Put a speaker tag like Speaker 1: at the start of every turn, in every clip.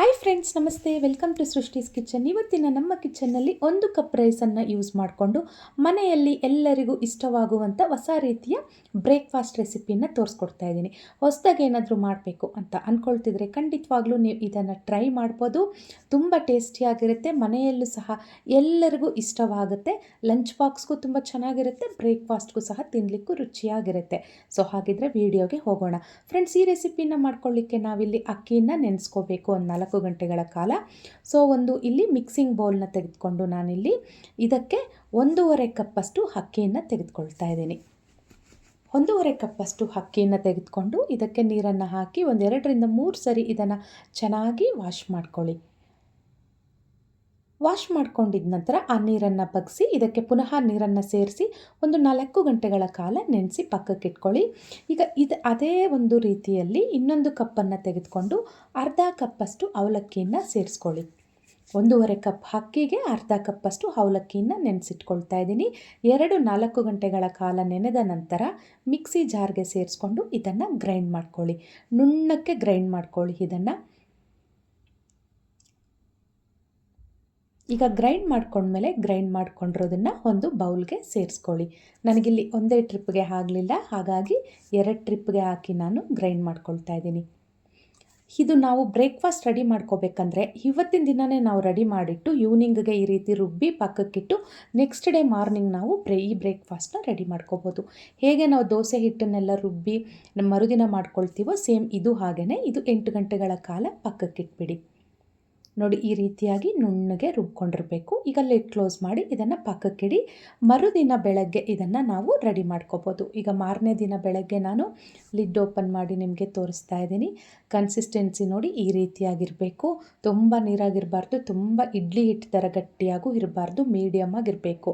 Speaker 1: Hi friends ನಮಸ್ತೆ. Welcome to ಸೃಷ್ಟಿಸ್ kitchen ಇವತ್ತಿನ ನಮ್ಮ ಕಿಚನ್ನಲ್ಲಿ ಒಂದು ಕಪ್ ರೈಸನ್ನು ಯೂಸ್ ಮಾಡಿಕೊಂಡು ಮನೆಯಲ್ಲಿ ಎಲ್ಲರಿಗೂ ಇಷ್ಟವಾಗುವಂಥ ಹೊಸ ರೀತಿಯ ಬ್ರೇಕ್ಫಾಸ್ಟ್ ರೆಸಿಪಿಯನ್ನು ತೋರಿಸ್ಕೊಡ್ತಾ ಇದ್ದೀನಿ. ಹೊಸದಾಗಿ ಏನಾದರೂ ಮಾಡಬೇಕು ಅಂತ ಅಂದ್ಕೊಳ್ತಿದ್ರೆ ಖಂಡಿತವಾಗ್ಲೂ ನೀವು ಇದನ್ನು ಟ್ರೈ ಮಾಡ್ಬೋದು. ತುಂಬ ಟೇಸ್ಟಿಯಾಗಿರುತ್ತೆ ಮನೆಯಲ್ಲೂ ಸಹ ಎಲ್ಲರಿಗೂ ಇಷ್ಟವಾಗುತ್ತೆ. ಲಂಚ್ ಬಾಕ್ಸ್ಗೂ ತುಂಬ ಚೆನ್ನಾಗಿರುತ್ತೆ. ಬ್ರೇಕ್ಫಾಸ್ಟ್ಗೂ ಸಹ ತಿನ್ನಲಿಕ್ಕೂ ರುಚಿಯಾಗಿರುತ್ತೆ. ಸೊ ಹಾಗಿದ್ರೆ ವಿಡಿಯೋಗೆ ಹೋಗೋಣ. ಫ್ರೆಂಡ್ಸ್ ಈ ರೆಸಿಪಿನ ಮಾಡ್ಕೊಳ್ಳಿಕ್ಕೆ ನಾವಿಲ್ಲಿ ಅಕ್ಕಿಯನ್ನು ನೆನೆಸ್ಕೋಬೇಕು ಒಂದು ಗಂಟೆಗಳ ಕಾಲ. ಸೊ ಒಂದು ಇಲ್ಲಿ ಮಿಕ್ಸಿಂಗ್ ಬೌಲ್ನ ತೆಗೆದುಕೊಂಡು ನಾನಿಲ್ಲಿ ಇದಕ್ಕೆ ಒಂದೂವರೆ ಕಪ್ಪಷ್ಟು ಅಕ್ಕಿಯನ್ನು ತೆಗೆದುಕೊಳ್ತಾ ಇದ್ದೀನಿ. ಒಂದೂವರೆ ಕಪ್ಪಷ್ಟು ಅಕ್ಕಿಯನ್ನು ತೆಗೆದುಕೊಂಡು ಇದಕ್ಕೆ ನೀರನ್ನು ಹಾಕಿ ಒಂದೆರಡರಿಂದ ಮೂರು ಸರಿ ಇದನ್ನು ಚೆನ್ನಾಗಿ ವಾಶ್ ಮಾಡ್ಕೊಳ್ಳಿ. ವಾಶ್ ಮಾಡ್ಕೊಂಡಿದ ನಂತರ ಆ ನೀರನ್ನು ಬಗ್ಸಿ ಇದಕ್ಕೆ ಪುನಃ ನೀರನ್ನು ಸೇರಿಸಿ ಒಂದು ನಾಲ್ಕು ಗಂಟೆಗಳ ಕಾಲ ನೆನೆಸಿ ಪಕ್ಕಕ್ಕೆ ಇಟ್ಕೊಳ್ಳಿ. ಈಗ ಇದು ಅದೇ ಒಂದು ರೀತಿಯಲ್ಲಿ ಇನ್ನೊಂದು ಕಪ್ಪನ್ನು ತೆಗೆದುಕೊಂಡು ಅರ್ಧ ಕಪ್ಪಷ್ಟು ಅವಲಕ್ಕಿಯನ್ನು ಸೇರಿಸ್ಕೊಳ್ಳಿ. ಒಂದೂವರೆ ಕಪ್ ಅಕ್ಕಿಗೆ ಅರ್ಧ ಕಪ್ಪಷ್ಟು ಅವಲಕ್ಕಿಯನ್ನು ನೆನೆಸಿಟ್ಕೊಳ್ತಾ ಇದ್ದೀನಿ. ಎರಡು ನಾಲ್ಕು ಗಂಟೆಗಳ ಕಾಲ ನೆನೆದ ನಂತರ ಮಿಕ್ಸಿ ಜಾರ್ಗೆ ಸೇರಿಸ್ಕೊಂಡು ಇದನ್ನು ಗ್ರೈಂಡ್ ಮಾಡ್ಕೊಳ್ಳಿ. ನುಣ್ಣಕ್ಕೆ ಗ್ರೈಂಡ್ ಮಾಡ್ಕೊಳ್ಳಿ ಇದನ್ನು. ಈಗ ಗ್ರೈಂಡ್ ಮಾಡ್ಕೊಂಡ್ಮೇಲೆ ಗ್ರೈಂಡ್ ಮಾಡ್ಕೊಂಡಿರೋದನ್ನು ಒಂದು ಬೌಲ್ಗೆ ಸೇರಿಸ್ಕೊಳ್ಳಿ. ನನಗಿಲ್ಲಿ ಒಂದೇ ಟ್ರಿಪ್ಗೆ ಆಗಲಿಲ್ಲ, ಹಾಗಾಗಿ ಎರಡು ಟ್ರಿಪ್ಗೆ ಹಾಕಿ ನಾನು ಗ್ರೈಂಡ್ ಮಾಡ್ಕೊಳ್ತಾ ಇದ್ದೀನಿ. ಇದು ನಾವು ಬ್ರೇಕ್ಫಾಸ್ಟ್ ರೆಡಿ ಮಾಡ್ಕೋಬೇಕಂದ್ರೆ ಇವತ್ತಿನ ದಿನವೇ ನಾವು ರೆಡಿ ಮಾಡಿಟ್ಟು ಈವ್ನಿಂಗ್ಗೆ ಈ ರೀತಿ ರುಬ್ಬಿ ಪಕ್ಕಕ್ಕಿಟ್ಟು ನೆಕ್ಸ್ಟ್ ಡೇ ಮಾರ್ನಿಂಗ್ ನಾವು ಬ್ರೇ, ಈ ಬ್ರೇಕ್ಫಾಸ್ಟ್ನ ರೆಡಿ ಮಾಡ್ಕೋಬೋದು. ಹೇಗೆ ನಾವು ದೋಸೆ ಹಿಟ್ಟನ್ನೆಲ್ಲ ರುಬ್ಬಿ ಮರುದಿನ ಮಾಡ್ಕೊಳ್ತೀವೋ ಸೇಮ್ ಇದು ಹಾಗೆಯೇ ಇದು ಎಂಟು ಗಂಟೆಗಳ ಕಾಲ ಪಕ್ಕಕ್ಕಿಟ್ಬಿಡಿ. ನೋಡಿ ಈ ರೀತಿಯಾಗಿ ನುಣ್ಣಗೆ ರುಬ್ಕೊಂಡಿರಬೇಕು. ಈಗ ಲಿಡ್ ಕ್ಲೋಸ್ ಮಾಡಿ ಇದನ್ನು ಪಕ್ಕಕ್ಕಿಡಿ. ಮರುದಿನ ಬೆಳಗ್ಗೆ ಇದನ್ನು ನಾವು ರೆಡಿ ಮಾಡ್ಕೋಬೋದು. ಈಗ ಮಾರನೇ ದಿನ ಬೆಳಗ್ಗೆ ನಾನು ಲಿಡ್ ಓಪನ್ ಮಾಡಿ ನಿಮಗೆ ತೋರಿಸ್ತಾ ಇದ್ದೀನಿ. ಕನ್ಸಿಸ್ಟೆನ್ಸಿ ನೋಡಿ ಈ ರೀತಿಯಾಗಿರಬೇಕು. ತುಂಬ ನೀರಾಗಿರಬಾರ್ದು, ತುಂಬ ಇಡ್ಲಿ ಹಿಟ್ಟು ಥರ ಗಟ್ಟಿಯಾಗೂ ಇರಬಾರ್ದು ಮೀಡಿಯಮ್ ಆಗಿರಬೇಕು.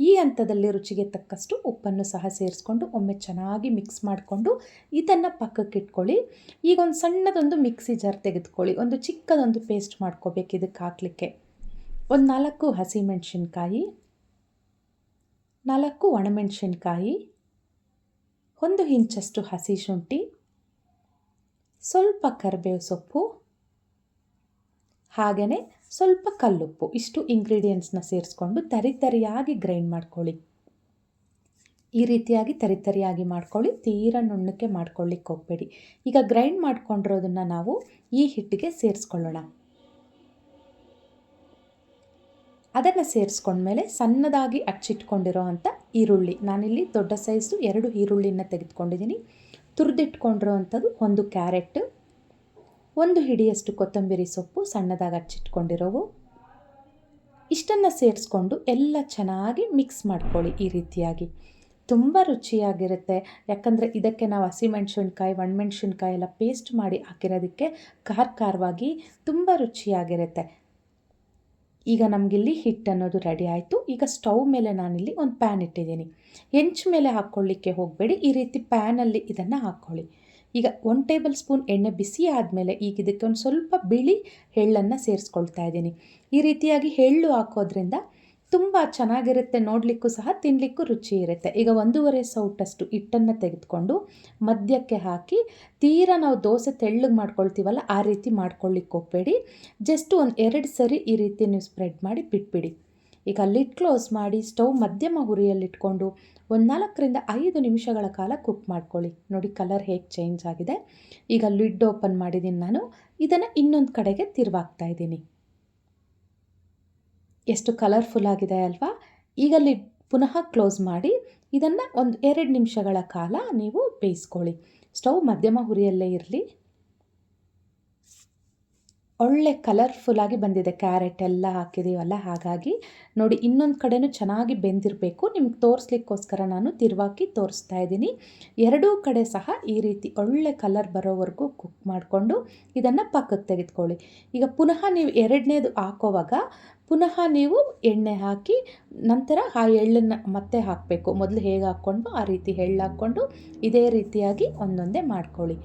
Speaker 1: ಈ ಹಂತದಲ್ಲಿ ರುಚಿಗೆ ತಕ್ಕಷ್ಟು ಉಪ್ಪನ್ನು ಸಹ ಸೇರಿಸ್ಕೊಂಡು ಒಮ್ಮೆ ಚೆನ್ನಾಗಿ ಮಿಕ್ಸ್ ಮಾಡಿಕೊಂಡು ಇದನ್ನು ಪಕ್ಕಕ್ಕೆ ಇಟ್ಕೊಳ್ಳಿ. ಈಗ ಒಂದು ಸಣ್ಣದೊಂದು ಮಿಕ್ಸಿ ಜಾರ್ ತೆಗೆದುಕೊಳ್ಳಿ. ಒಂದು ಚಿಕ್ಕದೊಂದು ಪೇಸ್ಟ್ ಮಾಡ್ಕೋಬೇಕು ಇದಕ್ಕೆ ಹಾಕಲಿಕ್ಕೆ. ಒಂದು ನಾಲ್ಕು ಹಸಿಮೆಣಸಿನ್ಕಾಯಿ, ನಾಲ್ಕು ಒಣಮೆಣಸಿನ್ಕಾಯಿ, ಒಂದು ಇಂಚಷ್ಟು ಹಸಿ ಶುಂಠಿ, ಸ್ವಲ್ಪ ಕರಿಬೇವು ಸೊಪ್ಪು ಹಾಗೆಯೇ ಸ್ವಲ್ಪ ಕಲ್ಲುಪ್ಪು, ಇಷ್ಟು ಇಂಗ್ರೀಡಿಯೆಂಟ್ಸ್ನ ಸೇರಿಸ್ಕೊಂಡು ತರಿತರಿಯಾಗಿ ಗ್ರೈಂಡ್ ಮಾಡ್ಕೊಳ್ಳಿ. ಈ ರೀತಿಯಾಗಿ ತರಿತರಿಯಾಗಿ ಮಾಡ್ಕೊಳ್ಳಿ, ತೀರ ನುಣ್ಣಕ್ಕೆ ಮಾಡ್ಕೊಳ್ಳಿಕ್ಕೆ ಹೋಗಬೇಡಿ. ಈಗ ಗ್ರೈಂಡ್ ಮಾಡ್ಕೊಂಡಿರೋದನ್ನು ನಾವು ಈ ಹಿಟ್ಟಿಗೆ ಸೇರಿಸ್ಕೊಳ್ಳೋಣ. ಅದನ್ನು ಸೇರಿಸ್ಕೊಂಡ್ಮೇಲೆ ಸಣ್ಣದಾಗಿ ಅಚ್ಚಿಟ್ಕೊಂಡಿರೋ ಅಂಥ ಈರುಳ್ಳಿ, ನಾನಿಲ್ಲಿ ದೊಡ್ಡ ಸೈಜು ಎರಡು ಈರುಳ್ಳಿನ ತೆಗೆದುಕೊಂಡಿದ್ದೀನಿ. ತುರಿದಿಟ್ಕೊಂಡಿರೋ ಅಂಥದ್ದು ಒಂದು ಕ್ಯಾರೆಟ್ ಒಂದು ಹಿಡಿಯಷ್ಟು ಕೊತ್ತಂಬರಿ ಸೊಪ್ಪು ಸಣ್ಣದಾಗಿ ಹಚ್ಚಿಟ್ಕೊಂಡಿರೋವು ಇಷ್ಟನ್ನು ಸೇರಿಸ್ಕೊಂಡು ಎಲ್ಲ ಚೆನ್ನಾಗಿ ಮಿಕ್ಸ್ ಮಾಡ್ಕೊಳ್ಳಿ ಈ ರೀತಿಯಾಗಿ. ತುಂಬ ರುಚಿಯಾಗಿರುತ್ತೆ. ಯಾಕಂದರೆ ಇದಕ್ಕೆ ನಾವು ಹಸಿಮೆಣ್ಸಿನ್ಕಾಯಿ, ಒಣಮೆಣ್ಸಿನ್ಕಾಯಿ ಎಲ್ಲ ಪೇಸ್ಟ್ ಮಾಡಿ ಹಾಕಿರೋದಕ್ಕೆ ಖಾರ ಖಾರವಾಗಿ ತುಂಬ ರುಚಿಯಾಗಿರುತ್ತೆ. ಈಗ ನಮಗಿಲ್ಲಿ ಹಿಟ್ಟು ಅನ್ನೋದು ರೆಡಿ ಆಯಿತು. ಈಗ ಸ್ಟವ್ ಮೇಲೆ ನಾನಿಲ್ಲಿ ಒಂದು ಪ್ಯಾನ್ ಇಟ್ಟಿದ್ದೀನಿ. ಹೆಂಚು ಮೇಲೆ ಹಾಕ್ಕೊಳ್ಳಿಕ್ಕೆ ಹೋಗಬೇಡಿ. ಈ ರೀತಿ ಪ್ಯಾನಲ್ಲಿ ಇದನ್ನು ಹಾಕ್ಕೊಳ್ಳಿ. ಈಗ ಒನ್ ಟೇಬಲ್ ಸ್ಪೂನ್ ಎಣ್ಣೆ ಬಿಸಿ ಆದಮೇಲೆ ಈಗ ಇದಕ್ಕೆ ಒಂದು ಸ್ವಲ್ಪ ಬಿಳಿ ಎಳ್ಳನ್ನು ಸೇರಿಸ್ಕೊಳ್ತಾ ಇದ್ದೀನಿ. ಈ ರೀತಿಯಾಗಿ ಎಳ್ಳು ಹಾಕೋದ್ರಿಂದ ತುಂಬ ಚೆನ್ನಾಗಿರುತ್ತೆ, ನೋಡಲಿಕ್ಕೂ ಸಹ ತಿನ್ನಲಿಕ್ಕೂ ರುಚಿ ಇರುತ್ತೆ. ಈಗ ಒಂದೂವರೆ ಸೌಟಷ್ಟು ಹಿಟ್ಟನ್ನು ತೆಗೆದುಕೊಂಡು ಮಧ್ಯಕ್ಕೆ ಹಾಕಿ ತೀರಾ ನಾವು ದೋಸೆ ತೆಳ್ಳಗೆ ಮಾಡ್ಕೊಳ್ತೀವಲ್ಲ ಆ ರೀತಿ ಮಾಡ್ಕೊಳ್ಳಿಕ್ಕೆ ಹೋಗಬೇಡಿ. ಜಸ್ಟ್ ಒಂದು ಎರಡು ಸರಿ ಈ ರೀತಿ ನೀವು ಸ್ಪ್ರೆಡ್ ಮಾಡಿ ಬಿಟ್ಬಿಡಿ. ಈಗ ಲಿಡ್ ಕ್ಲೋಸ್ ಮಾಡಿ ಸ್ಟವ್ ಮಧ್ಯಮ ಹುರಿಯಲ್ಲಿಟ್ಕೊಂಡು ಒಂದು ನಾಲ್ಕರಿಂದ ಐದು ನಿಮಿಷಗಳ ಕಾಲ ಕುಕ್ ಮಾಡ್ಕೊಳ್ಳಿ. ನೋಡಿ ಕಲರ್ ಹೇಗೆ ಚೇಂಜ್ ಆಗಿದೆ. ಈಗ ಲಿಡ್ ಓಪನ್ ಮಾಡಿದ್ದೀನಿ ನಾನು. ಇದನ್ನು ಇನ್ನೊಂದು ಕಡೆಗೆ ತಿರುವಾಗ್ತಾ ಇದ್ದೀನಿ. ಎಷ್ಟು ಕಲರ್ಫುಲ್ ಆಗಿದೆ ಅಲ್ವಾ? ಈಗ ಲಿಡ್ ಪುನಃ ಕ್ಲೋಸ್ ಮಾಡಿ ಇದನ್ನು ಒಂದು ಎರಡು ನಿಮಿಷಗಳ ಕಾಲ ನೀವು ಬೇಯಿಸ್ಕೊಳ್ಳಿ. ಸ್ಟವ್ ಮಧ್ಯಮ ಹುರಿಯಲ್ಲೇ ಇರಲಿ. ಒಳ್ಳೆ ಕಲರ್ಫುಲ್ಲಾಗಿ ಬಂದಿದೆ. ಕ್ಯಾರೆಟ್ ಎಲ್ಲ ಹಾಕಿದೀವಲ್ಲ ಹಾಗಾಗಿ ನೋಡಿ ಇನ್ನೊಂದು ಕಡೆನೂ ಚೆನ್ನಾಗಿ ಬೆಂದಿರಬೇಕು. ನಿಮ್ಗೆ ತೋರಿಸ್ಲಿಕ್ಕೋಸ್ಕರ ನಾನು ತಿರುವಾಕಿ ತೋರಿಸ್ತಾ ಇದ್ದೀನಿ. ಎರಡೂ ಕಡೆ ಸಹ ಈ ರೀತಿ ಒಳ್ಳೆ ಕಲರ್ ಬರೋವರೆಗೂ ಕುಕ್ ಮಾಡಿಕೊಂಡು ಇದನ್ನು ಪಕ್ಕಕ್ಕೆ ತೆಗೆದುಕೊಳ್ಳಿ. ಈಗ ಪುನಃ ನೀವು ಎರಡನೇದು ಹಾಕೋವಾಗ ಪುನಃ ನೀವು ಎಣ್ಣೆ ಹಾಕಿ ನಂತರ ಆ ಎಳ್ಳನ್ನು ಮತ್ತೆ ಹಾಕಬೇಕು. ಮೊದಲು ಹೇಗೆ ಹಾಕ್ಕೊಂಡು ಆ ರೀತಿ ಎಳ್ಳು ಹಾಕ್ಕೊಂಡು ಇದೇ ರೀತಿಯಾಗಿ ಒಂದೊಂದೇ ಮಾಡ್ಕೊಳ್ಳಿ.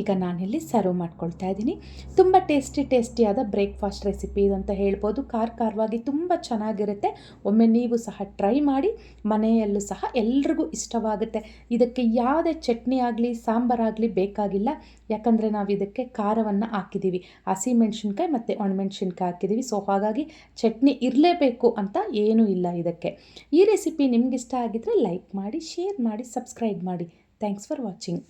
Speaker 1: ಈಗ ನಾನಿಲ್ಲಿ ಸರ್ವ್ ಮಾಡ್ಕೊಳ್ತಾ ಇದ್ದೀನಿ. ತುಂಬ ಟೇಸ್ಟಿ, ಟೇಸ್ಟಿಯಾದ ಬ್ರೇಕ್ಫಾಸ್ಟ್ ರೆಸಿಪಿ ಇದು ಅಂತ ಹೇಳ್ಬೋದು. ಖಾರ, ಖಾರವಾಗಿ ತುಂಬ ಚೆನ್ನಾಗಿರುತ್ತೆ. ಒಮ್ಮೆ ನೀವು ಸಹ ಟ್ರೈ ಮಾಡಿ, ಮನೆಯಲ್ಲೂ ಸಹ ಎಲ್ರಿಗೂ ಇಷ್ಟವಾಗುತ್ತೆ. ಇದಕ್ಕೆ ಯಾವುದೇ ಚಟ್ನಿ ಆಗಲಿ ಸಾಂಬಾರಾಗಲಿ ಬೇಕಾಗಿಲ್ಲ. ಯಾಕಂದರೆ ನಾವು ಇದಕ್ಕೆ ಖಾರವನ್ನು ಹಾಕಿದ್ದೀವಿ. ಹಸಿಮೆಣ್ಸಿನ್ಕಾಯಿ ಮತ್ತು ಒಣಮೆಣ್ಸಿನ್ಕಾಯಿ ಹಾಕಿದ್ದೀವಿ. ಸೊ ಹಾಗಾಗಿ ಚಟ್ನಿ ಇರಲೇಬೇಕು ಅಂತ ಏನೂ ಇಲ್ಲ ಇದಕ್ಕೆ. ಈ ರೆಸಿಪಿ ನಿಮ್ಗೆ ಇಷ್ಟ ಆಗಿದ್ದರೆ ಲೈಕ್ ಮಾಡಿ ಶೇರ್ ಮಾಡಿ ಸಬ್ಸ್ಕ್ರೈಬ್ ಮಾಡಿ. Thanks for watching